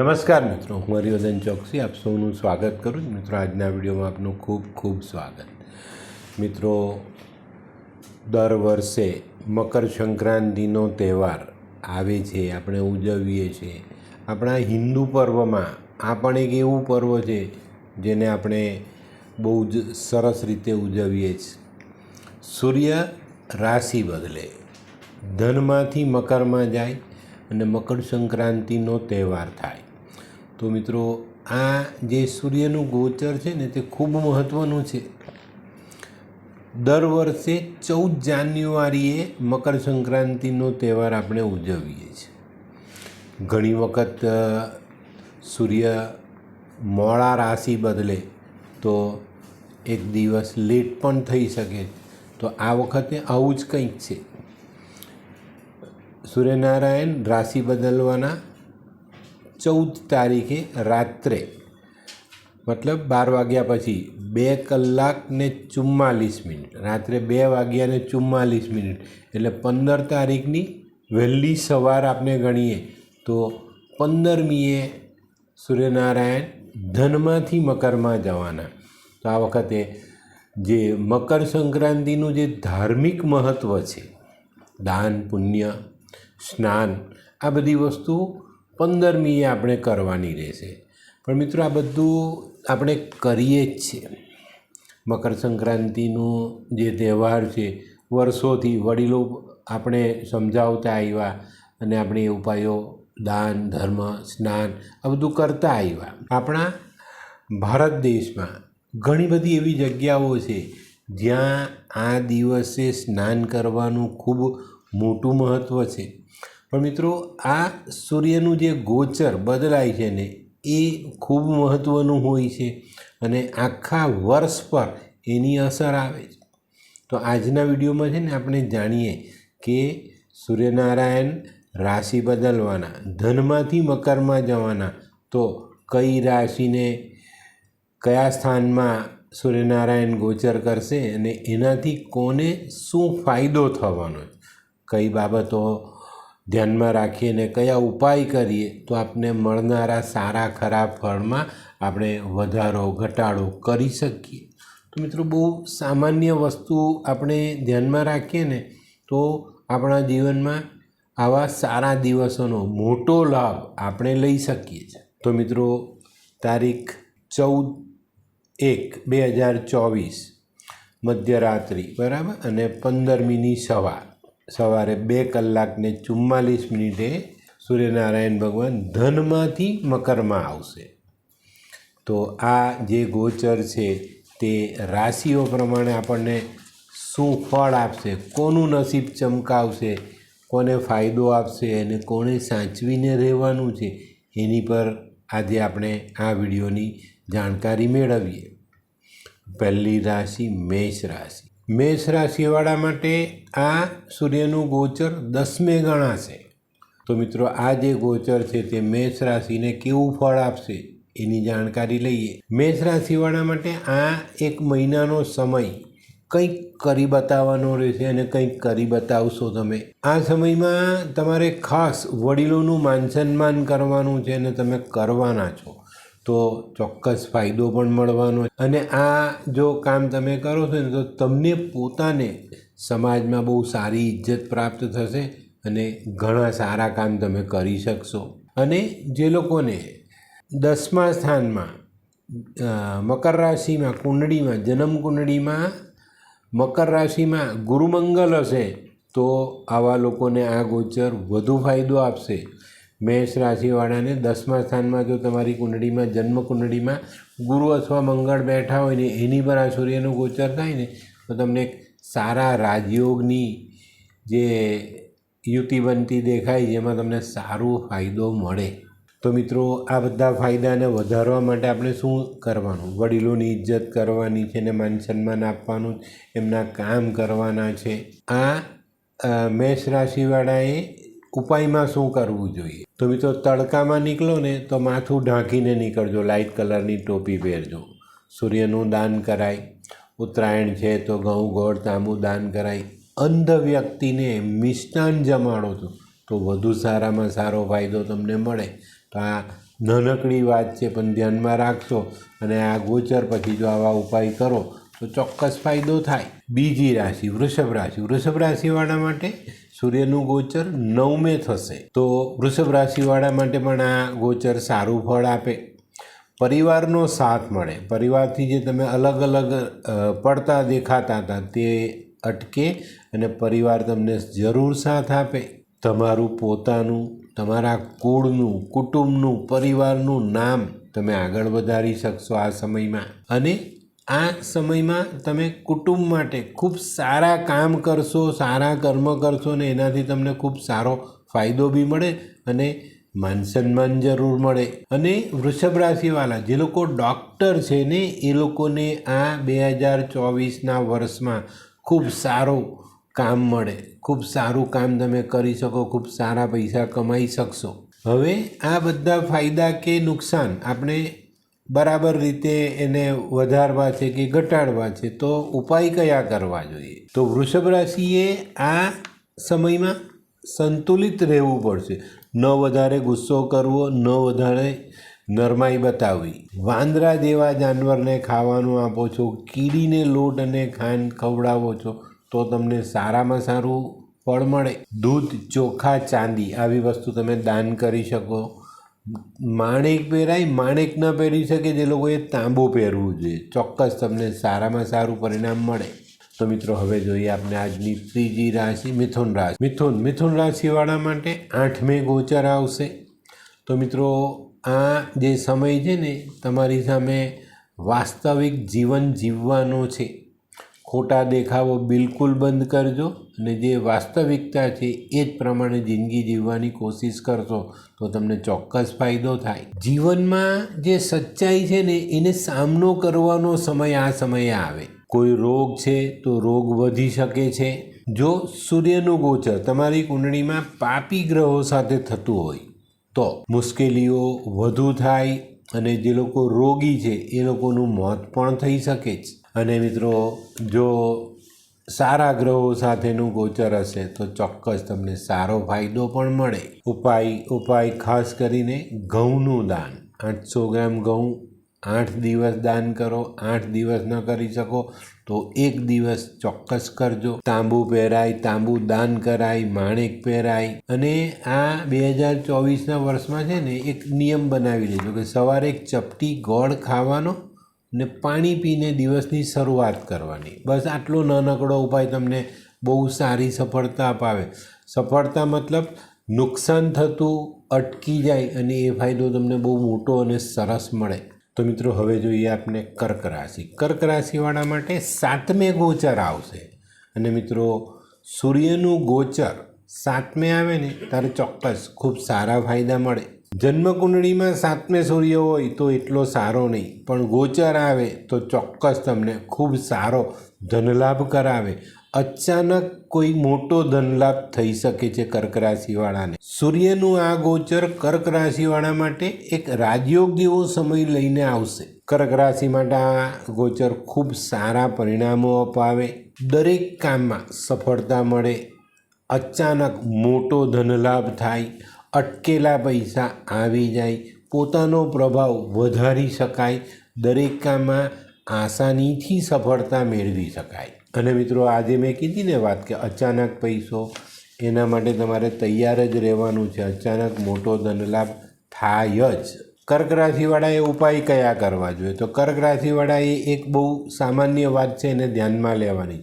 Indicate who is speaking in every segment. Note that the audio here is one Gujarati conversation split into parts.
Speaker 1: નમસ્કાર મિત્રો, હું હરિવર્ધન ચોકસી, આપ સૌનું સ્વાગત કરું છું. મિત્રો, આજના વિડીયોમાં આપનું ખૂબ ખૂબ સ્વાગત. મિત્રો, દર વર્ષે મકર સંક્રાંતિનો તહેવાર આવે છે, આપણે ઉજવીએ છીએ. આપણા હિન્દુ પર્વમાં આ પણ એક એવું પર્વ છે, જેને આપણે બહુ જ સરસ રીતે ઉજવીએ છીએ. સૂર્ય રાશિ બદલે ધનમાંથી મકરમાં જાય અને મકર સંક્રાંતિનો તહેવાર થાય. તો મિત્રો, આ જે સૂર્યનું ગોચર છે ને, તે ખૂબ મહત્ત્વનું છે. દર વર્ષે ચૌદ જાન્યુઆરીએ મકર સંક્રાંતિનો તહેવાર આપણે ઉજવીએ છીએ. ઘણી વખત સૂર્ય મોડા રાશિ બદલે તો એક દિવસ લેટ પણ થઈ શકે. તો આ વખતે આવું જ કંઈક છે. સૂર્યનારાયણ રાશિ બદલવાના ચૌદ તારીખે રાત્રે, મતલબ બાર વાગ્યા પછી, બે કલાક ને ચુમ્માલીસ મિનિટ, રાત્રે બે વાગ્યા ને ચુમ્માલીસ મિનિટ, એટલે પંદર તારીખની વહેલી સવાર આપણે ગણીએ, તો પંદરમીએ સૂર્યનારાયણ ધનમાંથી મકરમાં જવાના. તો આ વખતે જે મકર સંક્રાંતિનું જે ધાર્મિક મહત્ત્વ છે, દાન, પુણ્ય, સ્નાન, આ બધી વસ્તુ પંદરમીએ આપણે કરવાની રહેશે. પણ મિત્રો આ બધું આપણે કરીએ જ છીએ. મકર સંક્રાંતિનો જે તહેવાર છે, વર્ષોથી વડીલો આપણે સમજાવતા આવ્યા અને આપણે ઉપાયો દાન, ધર્મ, સ્નાન આ બધું કરતા આવ્યા. આપણા ભારત દેશમાં ઘણી બધી એવી જગ્યાઓ છે, જ્યાં આ દિવસે સ્નાન કરવાનું ખૂબ મોટું મહત્ત્વ છે. પણ મિત્રો, આ સૂર્યનું જે ગોચર બદલાય છે ને, એ ખૂબ મહત્ત્વનું હોય છે અને આખા વર્ષ પર એની અસર આવે છે. તો આજના વિડીયોમાં છે ને, આપણે જાણીએ કે સૂર્યનારાયણ રાશિ બદલવાના, ધનમાંથી મકરમાં જવાના, તો કઈ રાશિને કયા સ્થાનમાં સૂર્યનારાયણ ગોચર કરશે અને એનાથી કોને શું ફાયદો થવાનો કઈ બાબતો ધ્યાનમાં રાખીને કયા ઉપાય કરીએ તો આપને મળનારા સારા ખરા ફળમાં આપણે વધારો, ઘટાડો કરી શકીએ. તો મિત્રો, બહુ સામાન્ય વસ્તુ આપણે ધ્યાનમાં રાખીએ ને તો આપણા જીવનમાં આવા સારા દિવસોનો મોટો લાભ આપણે લઈ શકીએ છીએ. તો મિત્રો, તારીખ ચૌદ એક બે હજાર ચોવીસ, મધ્યરાત્રિ, બરાબર? અને પંદરમીની સવાર. સવારે બે કલાકને ચુમ્માલીસ મિનિટે સૂર્યનારાયણ ભગવાન ધનમાંથી મકરમાં આવશે. તો આ જે ગોચર છે તે રાશિઓ પ્રમાણે આપણને શું ફળ આપશે, કોનું નસીબ ચમકાવશે, કોને ફાયદો આપશે અને કોને સાચવીને રહેવાનું છે એની પર આજે આપણે આ વિડીયોની જાણકારી મેળવીએ. પહેલી રાશિ મેષ રાશિ. મેષ રાશિવાળા માટે આ સૂર્યનું ગોચર દસમે ગણાશે તો મિત્રો, આ જે ગોચર છે તે મેષ રાશિને કેવું ફળ આપશે એની જાણકારી લઈએ. મેષ રાશિવાળા માટે આ એક મહિનાનો સમય કંઈક કરી બતાવવાનો રહેશે અને કંઈક કરી બતાવશો તમે. આ સમયમાં તમારે ખાસ વડીલોનું માન સન્માન કરવાનું છે અને તમે કરવાના છો. તો ચોક્કસ ફાયદો પણ મળવાનો. અને આ જો કામ તમે કરો છો ને, તો તમને પોતાને સમાજમાં બહુ સારી ઇજ્જત પ્રાપ્ત થશે અને ઘણા સારા કામ તમે કરી શકશો અને જે લોકોને દસમા સ્થાનમાં મકર રાશિમાં કુંડળીમાં, જન્મ કુંડળીમાં મકર રાશિમાં ગુરુમંગલ હશે, તો આવા લોકોને આ ગોચર વધુ ફાયદો આપશે મેષ રાશિવાળાને દસમા સ્થાનમાં જો તમારી કુંડળીમાં, જન્મ કુંડળીમાં ગુરુ અથવા મંગળ બેઠા હોય ને એની પર આ સૂર્યનું ગોચર થાય ને, તો તમને સારા રાજયોગની જે યુતિ બનતી દેખાય, જેમાં તમને સારો ફાયદો મળે. તો મિત્રો, આ બધા ફાયદાને વધારવા માટે આપણે શું કરવાનું? વડીલોની ઇજ્જત કરવાની છે ને માન સન્માન આપવાનું, એમના કામ કરવાના છે. આ મેષ રાશિવાળાએ ઉપાયમાં શું કરવું જોઈએ? તો મિત્રો, તડકામાં નીકળો ને તો માથું ઢાંકીને નીકળજો લાઇટ કલરની ટોપી પહેરજો. સૂર્યનું દાન કરાય, ઉત્તરાયણ છે તો ઘઉં, ગોળ, તાંબુ દાન કરાય. અંધ વ્યક્તિને મિષ્ટાન જમાડો છો તો વધુ સારામાં સારો ફાયદો તમને મળે. તો આ નાનકડી વાત છે, પણ ધ્યાનમાં રાખશો અને આ ગોચર પછી જો આવા ઉપાય કરો તો ચોક્કસ ફાયદો થાય. બીજી રાશિ, વૃષભ રાશિ. વૃષભ રાશિવાળા માટે સૂર્યનું ગોચર નવમે થશે. તો વૃષભ રાશિવાળા માટે પણ આ ગોચર સારું ફળ આપે. પરિવારનો સાથ મળે. પરિવારથી જે તમે અલગ અલગ પડતા દેખાતા હતા તે અટકે અને પરિવાર તમને જરૂર સાથ આપે. તમારું પોતાનું, તમારા કુળનું, કુટુંબનું, પરિવારનું નામ તમે આગળ વધારી શકશો આ સમયમાં. અને આ સમયમાં તમે કુટુંબ માટે ખૂબ સારા કામ કરશો, સારા કર્મ કરશો ને એનાથી તમને ખૂબ સારો ફાયદો બી મળે અને માન સન્માન જરૂર મળે. અને વૃષભ રાશિવાળા જે લોકો ડૉક્ટર છે ને, એ લોકોને આ બે હજાર ચોવીસના વર્ષમાં ખૂબ સારું કામ મળે. ખૂબ સારું કામ તમે કરી શકો, ખૂબ સારા પૈસા કમાઈ શકશો. હવે આ બધા ફાયદા કે નુકસાન આપણે બરાબર રીતે એને વધારવા છે કે ઘટાડવા છે, તો ઉપાય કયા કરવા જોઈએ? તો વૃષભ રાશિએ આ સમયમાં સંતુલિત રહેવું પડશે. ન વધારે ગુસ્સો કરવો, ન વધારે નરમાઈ બતાવવી. વાંદરા જેવા જાનવરને ખાવાનું આપો છો, કીડીને લોટ અને ખાંડ ખવડાવો છો, તો તમને સારામાં સારું ફળ મળે. દૂધ, ચોખા, ચાંદી, આવી વસ્તુ તમે દાન કરી શકો. માણેક પહેરાય, માણેક ન પહેરી શકે જે લોકોએ તાંબુ પહેરવું જોઈએ. ચોક્કસ તમને સારામાં સારું પરિણામ મળે. તો મિત્રો, હવે જોઈએ આપણે આજની ત્રીજી રાશિ, મિથુન રાશિ. મિથુન મિથુન રાશિવાળા માટે આઠમે ગોચર આવશે. તો મિત્રો, આ જે સમય છે ને, તમારી સામે વાસ્તવિક જીવન જીવવાનો છે. ખોટા દેખાવો બિલકુલ બંધ કરજો અને જે વાસ્તવિકતા છે એ જ પ્રમાણે જિંદગી જીવવાની કોશિશ કરશો તો તમને ચોક્કસ ફાયદો થાય. જીવનમાં જે સચ્ચાઈ છે ને, એને સામનો કરવાનો સમય આ સમયે આવે. કોઈ રોગ છે તો રોગ વધી શકે છે. જો સૂર્યનું ગોચર તમારી કુંડળીમાં પાપી ગ્રહો સાથે થતું હોય, તો મુશ્કેલીઓ વધુ થાય અને જે લોકો રોગી છે એ લોકોનું મોત પણ થઈ શકે છે અને મિત્રો, જો સારા ગ્રહો સાથેનું ગોચર હશે, તો ચોક્કસ તમને સારો ફાયદો પણ મળે. ઉપાય ઉપાય ખાસ કરીને ઘઉંનું દાન. આઠસો ગ્રામ ઘઉં, આઠ દિવસ દાન કરો, આઠ દિવસ ન કરી શકો, તો એક દિવસ ચોક્કસ કરજો. તાંબુ પહેરાય, તાંબુ દાન કરાય, માણેક પહેરાય. અને આ બે હજાર ચોવીસના વર્ષમાં છે ને, એક નિયમ બનાવી લેજો કે સવારે એક ચપટી ગોળ ખાવાનો ને પાણી પીને દિવસની શરૂઆત કરવાની. બસ આટલો નાનકડો ઉપાય તમને બહુ સારી સફળતા અપાવે. સફળતા મતલબ નુકસાન થતું અટકી જાય અને એ ફાયદો તમને બહુ મોટો અને સરસ મળે. તો મિત્રો, હવે જોઈએ આપણે કર્ક રાશિ. કર્ક રાશિવાળા માટે સાતમે ગોચર આવશે. અને મિત્રો, સૂર્યનું ગોચર સાતમે આવે ને, ત્યારે ચોક્કસ ખૂબ સારા ફાયદા મળે. જન્મકુંડળીમાં સાતમે સૂર્ય હોય તો એટલો સારો નહીં, પણ ગોચર આવે તો ચોક્કસ તમને ખૂબ સારો ધનલાભ કરાવે. અચાનક કોઈ મોટો ધનલાભ થઈ શકે છે કર્ક રાશિવાળાને. સૂર્યનું આ ગોચર કર્ક રાશિવાળા માટે એક રાજયોગ જેવો સમય લઈને આવશે. કર્ક રાશિ માટે આ ગોચર ખૂબ સારા પરિણામો અપાવે. દરેક કામમાં સફળતા મળે. અચાનક મોટો ધનલાભ થાય. અટકેલા પૈસા આવી જાય. પોતાનો પ્રભાવ વધારી શકાય. દરેક કામમાં આસાનીથી સફળતા મેળવી શકાય. અને મિત્રો, આજે મેં કીધી ને વાત કે અચાનક પૈસો, એના માટે તમારે તૈયાર જ રહેવાનું છે. અચાનક મોટો ધનલાભ થાય જ. કર્ક રાશિવાળાએ ઉપાય કયા કરવા જોઈએ? તો કર્ક રાશિવાળાએ એક બહુ સામાન્ય વાત છે, એને ધ્યાનમાં લેવાની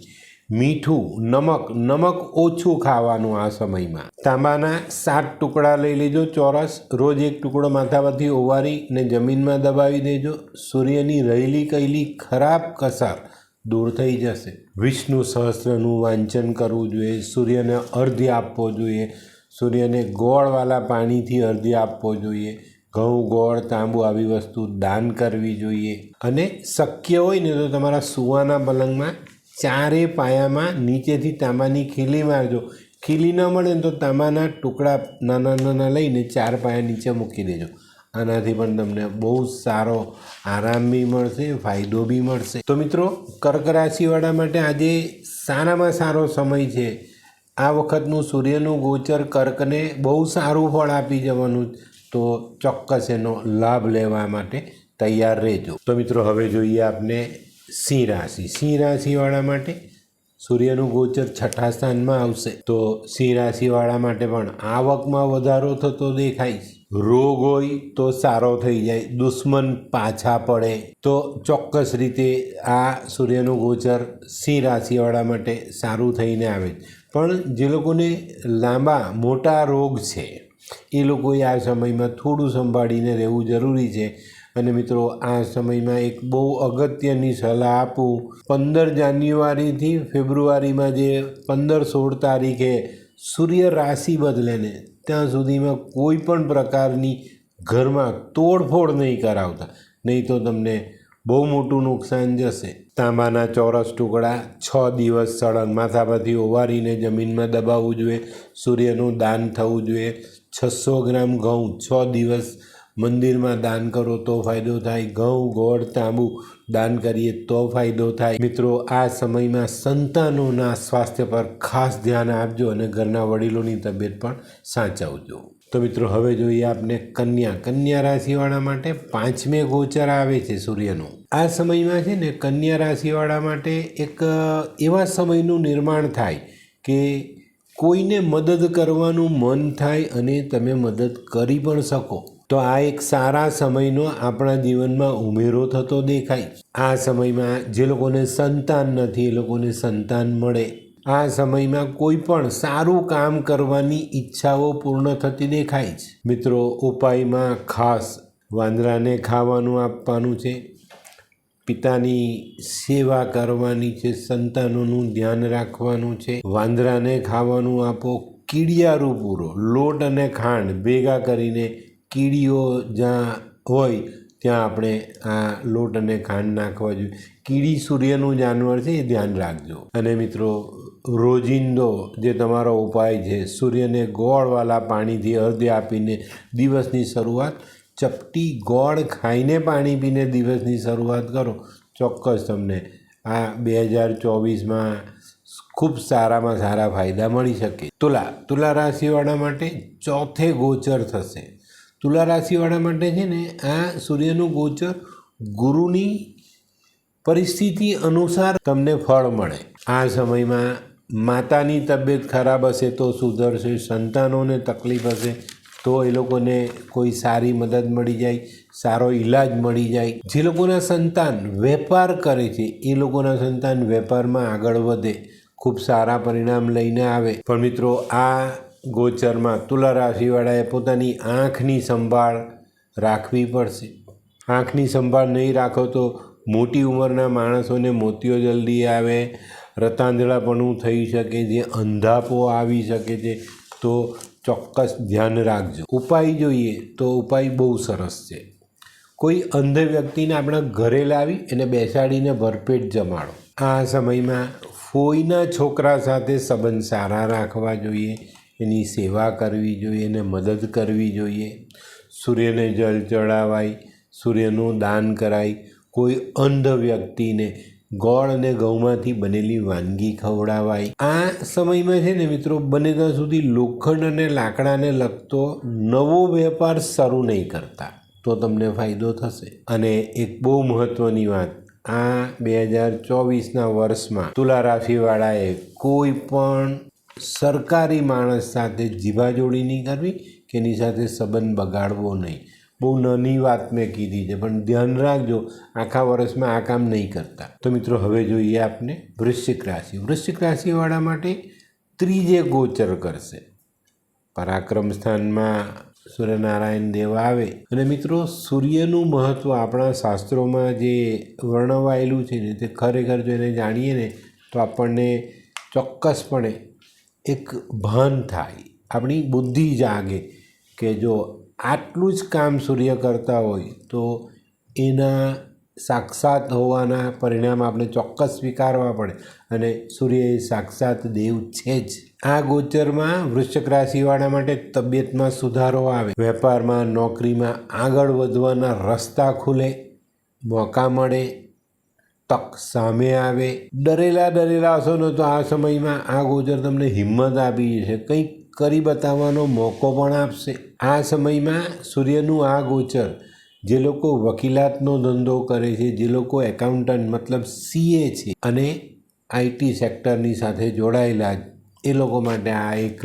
Speaker 1: મીઠું, નમક નમક ઓછું ખાવાનું આ સમયમાં. તાંબાના સાત ટુકડા લઈ લેજો ચોરસ, રોજ એક ટુકડો માથામાંથી ઓવારી ને જમીનમાં દબાવી દેજો. સૂર્યની રહેલી કહેલી ખરાબ કસર દૂર થઈ જશે. વિષ્ણુ સહસ્ત્રનું વાંચન કરવું જોઈએ, સૂર્યને અર્ધ્ય આપવો જોઈએ, સૂર્યને ગોળવાળા પાણીથી અર્ધ્ય આપવો જોઈએ, ઘઉં, ગોળ, તાંબુ આવી વસ્તુ દાન કરવી જોઈએ. અને શક્ય હોય ને તો તમારા સુવાના પલંગમાં ચારે પાયામાં નીચેથી તાંબાની ખીલી મારજો. ખીલી ન મળે ને તો તાંબાના ટુકડા નાના નાના લઈને ચાર પાયા નીચે મૂકી દેજો. આનાથી પણ તમને બહુ સારો આરામ બી મળશે, ફાયદો બી મળશે. તો મિત્રો, કર્ક રાશિવાળા માટે આજે સારામાં સારો સમય છે. આ વખતનું સૂર્યનું ગોચર કર્કને બહુ સારું ફળ આપી જવાનું તો ચોક્કસ એનો લાભ લેવા માટે તૈયાર રહેજો. તો મિત્રો, હવે જોઈએ આપને સિંહ રાશિ. સિંહ રાશિવાળા માટે સૂર્યનું ગોચર છઠ્ઠા સ્થાનમાં આવશે. તો સિંહ રાશિવાળા માટે પણ આવકમાં વધારો થતો દેખાય. રોગ હોય તો સારો થઈ જાય. દુશ્મન પાછા પડે. તો ચોક્કસ રીતે આ સૂર્યનું ગોચર સિંહ રાશિવાળા માટે સારું થઈને આવે. પણ જે લોકોને લાંબા, મોટા રોગ છે, એ લોકોએ આ સમયમાં થોડું સંભાળીને રહેવું જરૂરી છે. અને મિત્રો, આ સમયમાં એક બહુ અગત્યની સલાહ આપું. પંદર જાન્યુઆરીથી ફેબ્રુઆરીમાં જે પંદર સોળ તારીખે સૂર્ય રાશિ બદલે ને, ત્યાં સુધીમાં કોઈ પણ પ્રકારની ઘરમાં તોડફોડ નહીં કરાવતા. નહીં તો તમને બહુ મોટું નુકસાન જશે. તાંબાના ચોરસ ટુકડા છ દિવસ સળંગ માથા પરથી ઓવારીને જમીનમાં દબાવવું જોઈએ. સૂર્યનું દાન થવું જોઈએ. છસો ગ્રામ ઘઉં છ દિવસ મંદિરમાં દાન કરો તો ફાયદો થાય. ઘઉં, ગોળ, તાંબુ દાન કરીએ તો ફાયદો થાય. મિત્રો, આ સમયમાં સંતાનોના સ્વાસ્થ્ય પર ખાસ ધ્યાન આપજો અને ઘરના વડીલોની તબિયત પણ સાચવજો. તો મિત્રો, હવે જોઈએ આપણે કન્યા. કન્યા રાશિવાળા માટે પાંચમે ગોચર આવે છે સૂર્યનું. આ સમયમાં છે ને કન્યા રાશિવાળા માટે એક એવા સમયનું નિર્માણ થાય કે કોઈને મદદ કરવાનું મન થાય અને તમે મદદ કરી પણ શકો. તો આ એક સારા સમયનો આપણા જીવનમાં ઉમેરો થતો દેખાય. આ સમયમાં જે લોકોને સંતાન નથી, એ લોકોને સંતાન મળે. આ સમયમાં કોઈ પણ સારું કામ કરવાની ઈચ્છાઓ પૂર્ણ થતી દેખાય છે. મિત્રો, ઉપાયમાં ખાસ વાંદરાને ખાવાનું આપવાનું છે. પિતાની સેવા કરવાની છે, સંતાનોનું ધ્યાન રાખવાનું છે. વાંદરાને ખાવાનું આપો, કીડિયારું પૂરો, લોટ અને ખાંડ ભેગા કરીને કીડીઓ જ્યાં હોય, ત્યાં આપણે આ લોટ અને ખાંડ નાખવા જોઈએ. કીડી સૂર્યનું જાનવર છે એ ધ્યાન રાખજો. અને મિત્રો, રોજિંદો જે તમારો ઉપાય છે, સૂર્યને ગોળવાળા પાણીથી અર્ધ્ય આપીને દિવસની શરૂઆત, ચપટી ગોળ ખાઈને પાણી પીને દિવસની શરૂઆત કરો. ચોક્કસ તમને આ બે હજાર ચોવીસમાં ખૂબ સારામાં સારા ફાયદા મળી શકે. તુલા તુલા રાશિવાળા માટે ચોથે ગોચર થશે. તુલા રાશિવાળા માટે છે ને આ સૂર્યનું ગોચર ગુરુની પરિસ્થિતિ અનુસાર તમને ફળ મળે. આ સમયમાં માતાની તબિયત ખરાબ હશે તો સુધરશે, સંતાનોને તકલીફ હશે તો એ લોકોને કોઈ સારી મદદ મળી જાય, સારો ઈલાજ મળી જાય. જે લોકોના સંતાન વેપાર કરે છે, એ લોકોના સંતાન વેપારમાં આગળ વધે, ખૂબ સારા પરિણામ લઈને આવે. પણ મિત્રો, આ ગોચરમાં તુલા રાશિવાળાએ પોતાની આંખની સંભાળ રાખવી પડશે. આંખની સંભાળ નહીં રાખો તો મોટી ઉંમરના માણસોને મોતીઓ જલ્દી આવે, રતાંધળાપણું થઈ શકે છે અંધાપો આવી શકે છે, તો ચોક્કસ ધ્યાન રાખજો. ઉપાય જોઈએ તો ઉપાય બહુ સરસ છે. કોઈ અંધ વ્યક્તિને આપણા ઘરે લાવી એને બેસાડીને ભરપેટ જમાડો. આ સમયમાં ફોઈના છોકરા સાથે સંબંધ સારા રાખવા જોઈએ. એની સેવા કરવી જોઈએ, એને મદદ કરવી જોઈએ. સૂર્યને જલ ચડાવાય, સૂર્યનું દાન કરાય. કોઈ અંધ વ્યક્તિને ગોળ અને ઘઉંમાંથી બનેલી વાનગી ખવડાવાય. આ સમયમાં છે ને મિત્રો, બને ત્યાં સુધી લોખંડ અને લાકડાને લગતો નવો વેપાર શરૂ નહીં કરતા. તો તમને ફાયદો થશે. અને એક બહુ મહત્ત્વની વાત, આ બે હજાર ચોવીસના વર્ષમાં તુલા રાશિવાળાએ કોઈ પણ સરકારી માણસ સાથે જીવાજોડી નહીં કરવી કે એની સાથે સંબંધ બગાડવો નહીં. બહુ નાની વાત મેં કીધી છે, પણ ધ્યાન રાખજો, આખા વર્ષમાં આ કામ નહીં કરતા. તો મિત્રો, હવે જોઈએ આપને વૃશ્ચિક રાશિ. વૃશ્ચિક રાશિવાળા માટે ત્રીજે ગોચર કરશે. પરાક્રમ સ્થાનમાં સૂર્યનારાયણ દેવ આવે. અને મિત્રો, સૂર્યનું મહત્ત્વ આપણા શાસ્ત્રોમાં જે વર્ણવાયેલું છે ને, તે ખરેખર જો એને જાણીએ ને, તો આપણને ચોક્કસપણે એક ભાન થાય. આપણી બુદ્ધિ જાગે કે જો આટલું જ કામ સૂર્ય કરતા હોય તો એના સાક્ષાત હોવાના પરિણામ આપણે ચોક્કસ સ્વીકારવા પડે અને સૂર્ય એ સાક્ષાત દેવ છે જ. આ ગોચરમાં વૃશ્ચક રાશિવાળા માટે તબિયતમાં સુધારો આવે. વેપારમાં, નોકરીમાં આગળ વધવાના રસ્તા ખુલે, મોકા મળે તક સામે આવે. ડરેલા ડરેલા હશો ને તો આ સમયમાં આ ગોચર તમને હિંમત આપી છે. કંઈક કરી બતાવવાનો મોકો પણ આપશે. આ સમયમાં સૂર્યનું આ ગોચર જે લોકો વકીલાતનો ધંધો કરે છે, જે લોકો એકાઉન્ટન્ટ મતલબ સીએ છે અને આઈટી સેક્ટરની સાથે જોડાયેલા એ લોકો માટે આ એક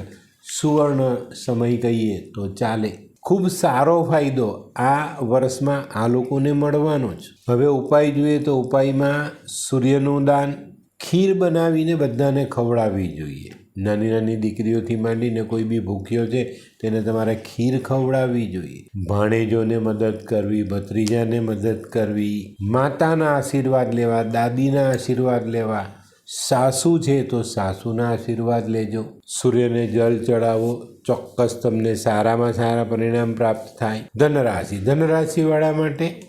Speaker 1: સુવર્ણ સમય કહીએ તો ચાલે. ખૂબ સારો ફાયદો આ વર્ષમાં આ લોકોને મળવાનો જ. હવે ઉપાય જોઈએ તો ઉપાયમાં સૂર્યનું દાન, ખીર બનાવીને બધાને ખવડાવવી જોઈએ. નાની નાની દીકરીઓથી માંડીને કોઈ બી ભૂખ્યો છે, તેને તમારે ખીર ખવડાવવી જોઈએ. ભાણેજોને મદદ કરવી, ભત્રીજાને મદદ કરવી, માતાના આશીર્વાદ લેવા, દાદીના આશીર્વાદ લેવા સાસુ છે તો સાસુના આશીર્વાદ લેજો. સૂર્યને જલ ચડાવો. ચોક્કસ તમને સારામાં સારા પરિણામ પ્રાપ્ત થાય. ધનરાશિ. ધનરાશિવાળા માટે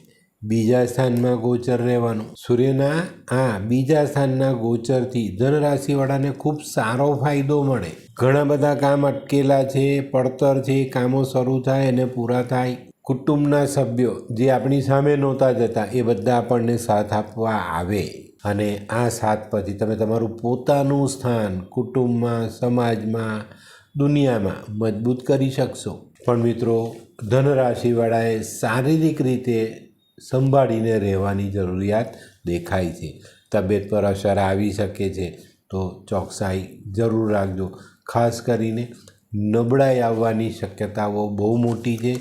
Speaker 1: બીજા સ્થાનમાં ગોચર રહેવાનું. સૂર્યના આ બીજા સ્થાનના ગોચરથી ધનરાશિવાળાને ખૂબ સારો ફાયદો મળે. ઘણા બધા કામ અટકેલા છે, પડતર છે, કામો શરૂ થાય અને પૂરા થાય. કુટુંબના સભ્યો જે આપણી સામે નહોતા જતા, એ બધા આપણને સાથ આપવા આવે. અને આ સાથ પછી તમે તમારું પોતાનું સ્થાન કુટુંબમાં, સમાજમાં, દુનિયામાં મજબૂત કરી શકશો. પણ મિત્રો, ધનરાશિવાળાએ શારીરિક રીતે સંભાળીને રહેવાની જરૂરિયાત દેખાય છે. તબિયત પર અસર આવી શકે છે, તો ચોકસાઈ જરૂર રાખજો. ખાસ કરીને નબળાઈ આવવાની શક્યતાઓ બહુ મોટી છે.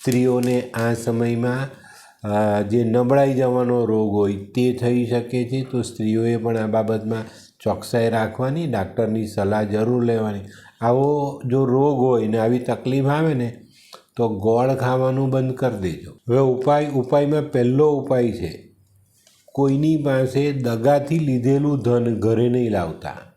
Speaker 1: સ્ત્રીઓને આ સમયમાં જે નબળાઈ જવાનો રોગ હોય તે થઈ શકે છે, તો સ્ત્રીઓએ પણ આ બાબતમાં ચોકસાઈ રાખવાની, ડાક્ટરની સલાહ જરૂર લેવાની. આવો જો રોગ હોય ને આવી તકલીફ આવે ને, તો ગોળ ખાવાનું બંધ કરી દેજો. હવે ઉપાય, ઉપાયમાં પહેલો ઉપાય છે, કોઈની પાસે દગાથી લીધેલું ધન ઘરે નહીં લાવતા.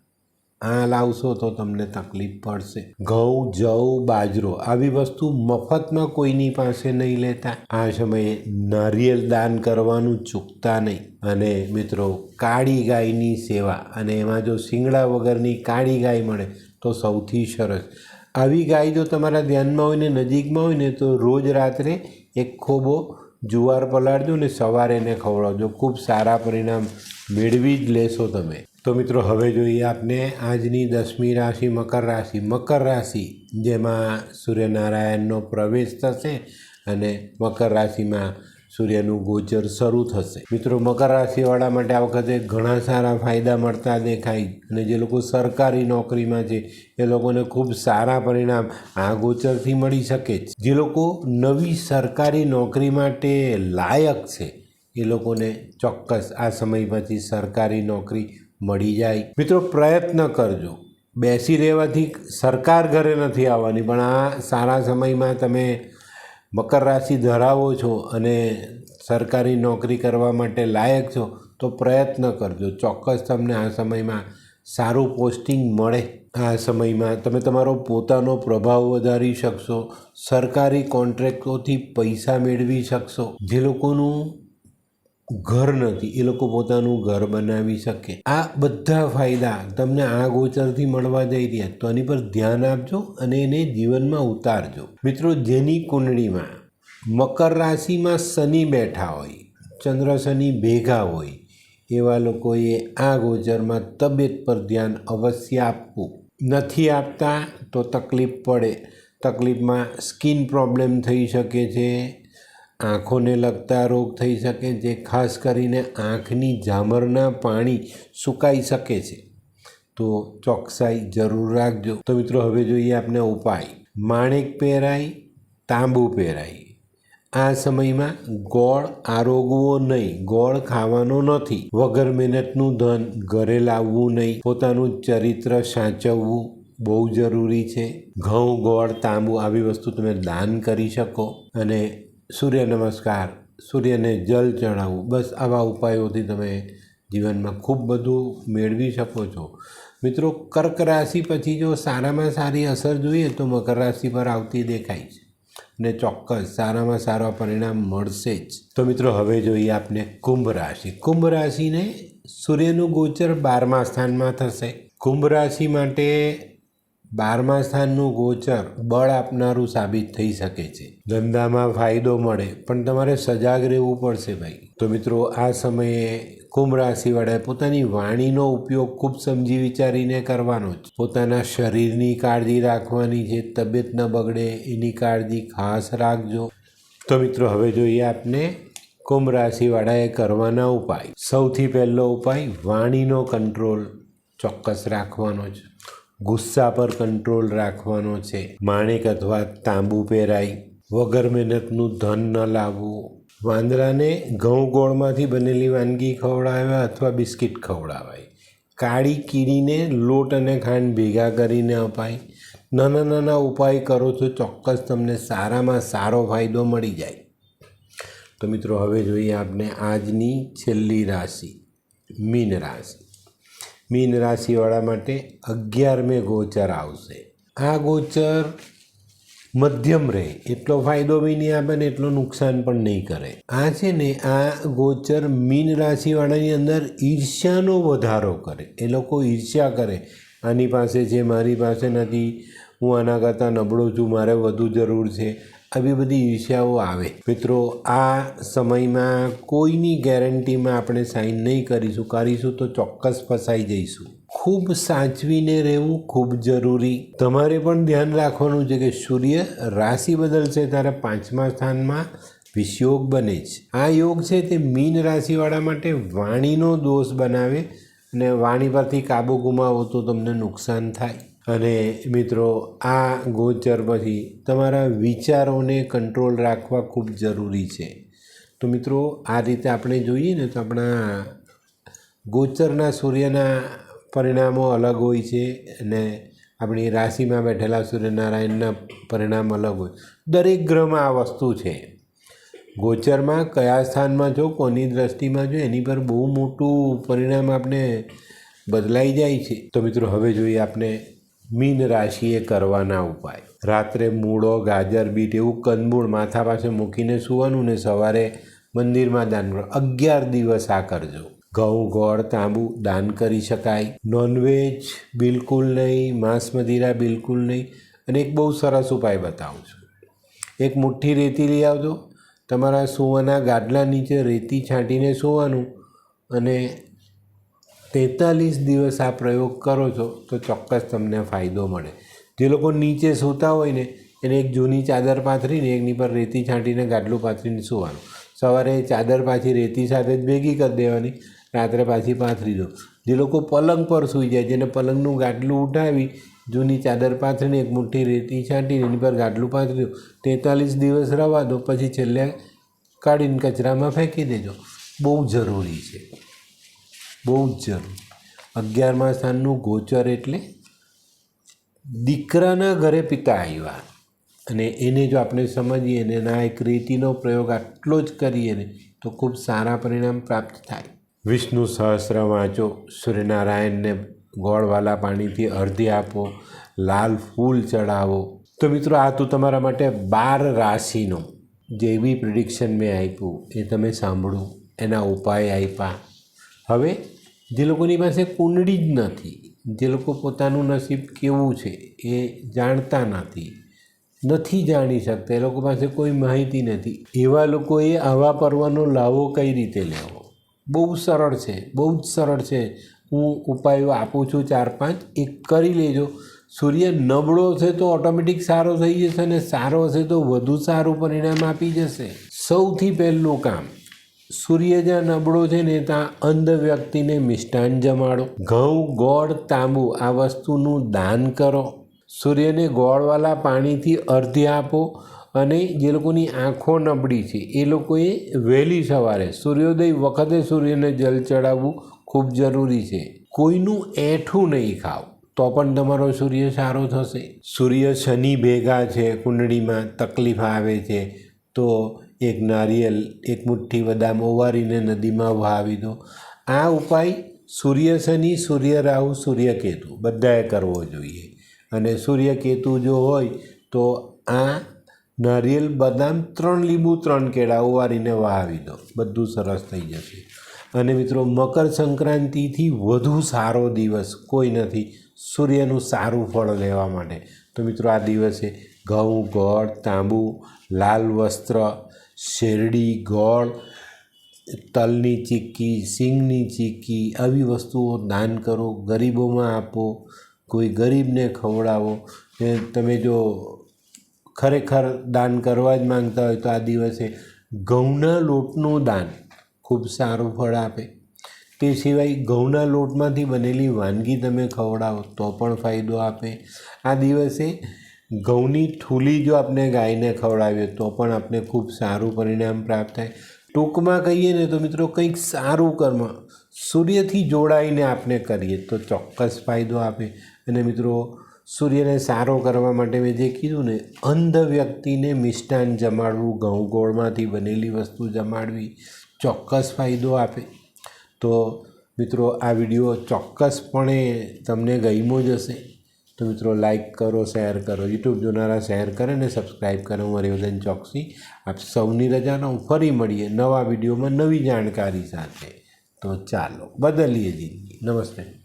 Speaker 1: આ લાવશો તો તમને તકલીફ પડશે. ઘઉં, જવ, બાજરો આવી વસ્તુ મફતમાં કોઈની પાસે નહીં લેતા. આ સમયે નારિયેલ દાન કરવાનું ચૂકતા નહીં. અને મિત્રો, કાળી ગાયની સેવા અને એમાં જો શિંગડા વગરની કાળી ગાય મળે તો સૌથી સરસ. આવી ગાય જો તમારા ધ્યાનમાં હોય ને નજીકમાં હોય ને તો રોજ રાત્રે એક ખોબો જુવાર પલાળજો ને સવારે એને ખવડાવજો. ખૂબ સારા પરિણામ મેળવી જ લેશો તમે. તો મિત્રો, હવે જોઈએ આપને આજની દસમી રાશિ, મકર રાશિ. મકર રાશિ, જેમાં સૂર્યનારાયણનો પ્રવેશ થશે અને મકર રાશિમાં સૂર્યનું ગોચર શરૂ થશે. મિત્રો, મકર રાશિવાળા માટે આ વખતે ઘણા સારા ફાયદા મળતા દેખાય અને જે લોકો સરકારી નોકરીમાં છે, એ લોકોને ખૂબ સારા પરિણામ આ ગોચરથી મળી શકે છે. જે લોકો નવી સરકારી નોકરી માટે લાયક છે, એ લોકોને ચોક્કસ આ સમય પછી સરકારી નોકરી મળી જાય. મિત્રો, પ્રયત્ન કરજો. બેસી રહેવાથી સરકાર ઘરે નથી આવવાની, પણ આ સારા સમયમાં તમે મકર રાશિ ધરાવો છો અને સરકારી નોકરી કરવા માટે લાયક છો, તો પ્રયત્ન કરજો. ચોક્કસ તમને આ સમયમાં સારું પોસ્ટિંગ મળે. આ સમયમાં તમે તમારો પોતાનો પ્રભાવ વધારી શકશો, સરકારી કોન્ટ્રાક્ટોથી પૈસા મેળવી શકશો. જે લોકોનું ઘર નથી. એ લોકો પોતાનું ઘર બનાવી શકે. આ બધા ફાયદા તમને આ ગોચરથી મળવા જઈ રહ્યા તો એની પર ધ્યાન આપજો અને એને જીવનમાં ઉતારજો. મિત્રો, જેની કુંડળીમાં મકર રાશિમાં શનિ બેઠા હોય, ચંદ્ર શનિ ભેગા હોય, એવા લોકોએ આ ગોચરમાં તબિયત પર ધ્યાન અવશ્ય આપવું. નથી આપતા તો તકલીફ પડે. તકલીફમાં સ્કિન પ્રોબ્લેમ થઈ શકે છે આંખોને લગતા રોગ થઈ શકે જે ખાસ કરીને આંખની ઝામરના પાણી સુકાઈ શકે છે. તો ચોકસાઈ જરૂર રાખજો. તો મિત્રો, હવે જોઈએ આપણે ઉપાય. માણેક પહેરાય, તાંબુ પહેરાય. આ સમયમાં ગોળ આરોગવો નહીં. ગોળ ખાવાનો નથી. વગર મહેનતનું ધન ઘરે લાવવું નહીં. પોતાનું ચરિત્ર સાચવવું બહુ જરૂરી છે. ઘઉં, ગોળ, તાંબુ આવી વસ્તુ તમે દાન કરી શકો અને સૂર્ય નમસ્કાર, સૂર્યને જલ ચડાવવું બસ આવા ઉપાયોથી તમે જીવનમાં ખૂબ બધું મેળવી શકો છો. મિત્રો, કર્ક રાશિ પછી જો સારામાં સારી અસર જોઈએ તો મકર રાશિ પર આવતી દેખાય છે ને ચોક્કસ સારામાં સારા પરિણામ મળશે જ. તો મિત્રો, હવે જોઈએ આપને કુંભ રાશિ. કુંભ રાશિને સૂર્યનું ગોચર બારમા સ્થાનમાં થશે. કુંભ રાશિ માટે બારમા સ્થાનનું ગોચર બળ આપનારું સાબિત થઈ શકે છે. ધંધામાં ફાયદો મળે, પણ તમારે સજાગ રહેવું પડશે ભાઈ. તો મિત્રો, આ સમયે કુંભ રાશિવાળાએ પોતાની વાણીનો ઉપયોગ ખૂબ સમજી વિચારીને કરવાનો છે પોતાના શરીરની કાળજી રાખવાની છે તબિયત ન બગડે, એની કાળજી ખાસ રાખજો. તો મિત્રો, હવે જોઈએ આપને કુંભ રાશિવાળાએ કરવાના ઉપાય. સૌથી પહેલો ઉપાય, વાણીનો કંટ્રોલ ચોક્કસ રાખવાનો છે ગુસ્સા પર કંટ્રોલ રાખવાનો છે. માણેક અથવા તાંબુ પહેરાય. વગર મહેનતનું ધન ન લાવવું. વાંદરાને ઘઉં ગોળમાંથી બનેલી વાનગી ખવડાવે અથવા બિસ્કિટ ખવડાવાય. કાળી કીડીને લોટ અને ખાંડ ભેગા કરીને અપાય. નાના નાના ઉપાય કરો છો ચોક્કસ તમને સારામાં સારો ફાયદો મળી જાય. તો મિત્રો, હવે જોઈએ આપણે આજની છેલ્લી રાશિ, મીન રાશિ. મીન રાશિવાળા માટે અગિયારમે ગોચર આવશે. આ ગોચર મધ્યમ રહે. એટલો ફાયદો બી નહીં આપે ને એટલો નુકસાન પણ નહીં કરે. આ છે ને, આ ગોચર મીન રાશિવાળાની અંદર ઈર્ષ્યાનો વધારો કરે. એ લોકો ઈર્ષ્યા કરે. આની પાસે છે, મારી પાસે નથી હું આના કરતાં નબળો છું, મારે વધુ જરૂર છે. આવી બધી ઈર્ષ્યાઓ આવે. મિત્રો, આ સમયમાં કોઈની ગેરંટીમાં આપણે સાઈન નહીં કરીશું. કરીશું તો ચોક્કસ ફસાઈ જઈશું. ખૂબ સાચવીને રહેવું ખૂબ જરૂરી. તમારે પણ ધ્યાન રાખવાનું છે કે સૂર્ય રાશિ બદલશે ત્યારે પાંચમા સ્થાનમાં વિષયોગ બને છે. આ યોગ છે તે મીન રાશિવાળા માટે વાણીનો દોષ બનાવે અને વાણી પરથી કાબુ ગુમાવો તો તમને નુકસાન થાય. અને મિત્રો, આ ગોચર પછી તમારા વિચારોને કંટ્રોલ રાખવા ખૂબ જરૂરી છે. તો મિત્રો, આ રીતે આપણે જોઈએ ને તો આપણા ગોચરના સૂર્યના પરિણામો અલગ હોય છે અને આપણી રાશિમાં બેઠેલા સૂર્યનારાયણના પરિણામ અલગ હોય. દરેક ગ્રહમાં આ વસ્તુ છે. ગોચરમાં કયા સ્થાનમાં છો, કોની દ્રષ્ટિમાં છો, એની પર બહુ મોટું પરિણામ આપણે બદલાઈ જાય છે. તો મિત્રો, હવે જોઈએ આપણે મીન રાશિએ કરવાના ઉપાય. રાત્રે મૂળો, ગાજર, બીટ એવું કંદમૂળ માથા પાસે મૂકીને સૂવાનું ને સવારે મંદિરમાં દાન કરો. અગિયાર દિવસ આ કરજો. ઘઉં, ગોળ, તાંબુ દાન કરી શકાય. નોનવેજ બિલકુલ નહીં, માંસ મદિરા બિલકુલ નહીં. અને એક બહુ સરસ ઉપાય બતાવું છું. એક મુઠ્ઠી રેતી લઈ આવજો. તમારા સૂવાના ગાડલા નીચે રેતી છાંટીને સૂવાનું અને તેતાલીસ દિવસ આ પ્રયોગ કરો છો, તો ચોક્કસ તમને ફાયદો મળે. જે લોકો નીચે સૂતા હોય ને, એને એક જૂની ચાદર પાથરીને એકની પર રેતી છાંટીને ગાદલું પાથરીને સૂવાનું. સવારે ચાદર પાછી રેતી સાથે જ ભેગી કરી દેવાની, રાત્રે પાછી પાથરી દો. જે લોકો પલંગ પર સૂઈ જાય, જેને પલંગનું ગાદલું ઉઠાવી જૂની ચાદર પાથરીને એક મુઠ્ઠી રેતી છાંટીને એની પર ગાદલું પાથરી દો. તેતાલીસ દિવસ રવા દો, પછી છેલ્લે કાઢીને કચરામાં ફેંકી દેજો. બહુ જરૂરી છે. બહુ જ જરૂરી અગિયારમા સ્થાનનું ગોચર એટલે દીકરાના ઘરે પિતા આવ્યા. અને એને જો આપણે સમજીએ ને એના એક રીતિનો પ્રયોગ આટલો જ કરીએ ને, તો ખૂબ સારા પરિણામ પ્રાપ્ત થાય. વિષ્ણુ સહસ્ર વાંચો, સૂર્યનારાયણને ગોળવાલા પાણીથી અર્ધી આપો, લાલ ફૂલ ચડાવો. તો મિત્રો, આ તો તમારા માટે બાર રાશિનો જે બી પ્રિડિક્શન મેં આપ્યું. એ તમે સાંભળો, એના ઉપાય આપ્યા. હવે જે લોકોની પાસે કુંડળી જ નથી, જે લોકો પોતાનું નસીબ કેવું છે એ જાણતા નથી નથી જાણી શકતા, એ લોકો પાસે કોઈ માહિતી નથી. એવા લોકોએ આવા પર્વનો લાવો કઈ રીતે લેવો? બહુ સરળ છે, બહુ જ સરળ છે. હું ઉપાયો આપું છું ચાર પાંચ, એક કરી લેજો. સૂર્ય નબળો છે તો ઓટોમેટિક સારો થઈ જશે અને સારો હશે તો વધુ સારું પરિણામ આપી જશે. સૌથી પહેલું કામ સૂર્ય જ્યાં નબળો છે ને ત્યાં અંધ વ્યક્તિને મિષ્ટાન જમાડો. ઘઉં, ગોળ, તાંબુ આ વસ્તુનું દાન કરો. સૂર્યને ગોળવાળા પાણીથી અર્ધ્ય આપો અને જે લોકોની આંખો નબળી છે એ લોકોએ વહેલી સવારે સૂર્યોદય વખતે સૂર્યને જલ ચડાવવું ખૂબ જરૂરી છે. કોઈનું એઠું નહીં ખાવ તો પણ તમારો સૂર્ય સારો થશે. સૂર્ય શનિ ભેગા છે કુંડળીમાં તકલીફ આવે છે તો એક નારિયેલ, એક મુઠ્ઠી બદામ ઓવારીને નદીમાં વહાવી દો. આ ઉપાય સૂર્ય શનિ, સૂર્ય રાહુ, સૂર્ય કેતુ બધાએ કરવો જોઈએ. અને સૂર્ય કેતુ જો હોય તો આ નારિયેલ, બદામ ત્રણ લીંબુ, ત્રણ કેળા ઉવારીને વહાવી દો. બધું સરસ થઈ જશે. અને મિત્રો, મકર સંક્રાંતિથી વધુ સારો દિવસ કોઈ નથી સૂર્યનું સારું ફળ લેવા માટે. તો મિત્રો, આ દિવસે ઘઉં, ગોળ, તાંબુ, લાલ વસ્ત્ર શેરડી, ગોળ, તલની ચીક્કી, સિંગની ચીક્કી, આવી વસ્તુઓ દાન કરો, ગરીબોમાં આપો, કોઈ ગરીબને ખવડાવો. ને તમે જો ખરેખર દાન કરવા જ માગતા હોય તો આ દિવસે ઘઉંના લોટનું દાન ખૂબ સારું ફળ આપે. તે સિવાય ઘઉંના લોટમાંથી બનેલી વાનગી તમે ખવડાવો તો પણ ફાયદો આપે. આ દિવસે ઘઉંની ઠૂલી જો આપણે ગાયને ખવડાવીએ તો પણ આપણે ખૂબ સારું પરિણામ પ્રાપ્ત થાય. ટૂંકમાં કહીએ ને તો મિત્રો કંઈક સારું કર્મ સૂર્યથી જોડાઈને આપણે કરીએ તો ચોક્કસ ફાયદો આપે. અને મિત્રો, સૂર્યને સારો કરવા માટે મેં જે કીધું ને અંધ વ્યક્તિને મિષ્ટાન જમાડવું, ઘઉં ગોળમાંથી બનેલી વસ્તુ જમાડવી ચોક્કસ ફાયદો આપે. તો મિત્રો, આ વીડિયો ચોક્કસપણે તમને ગમ્યો જ હશે. તો મિત્રો લાઈક કરો શેર કરો. યુટ્યુબ જોનારા શેર કરે ને સબસ્ક્રાઈબ કરે. હું હરિવર્ધન ચોકસી. આપ સૌની રજાનો ફરી મળીએ નવા વિડીયોમાં નવી જાણકારી સાથે. તો ચાલો, બદલીએ જિંદગી. નમસ્તે.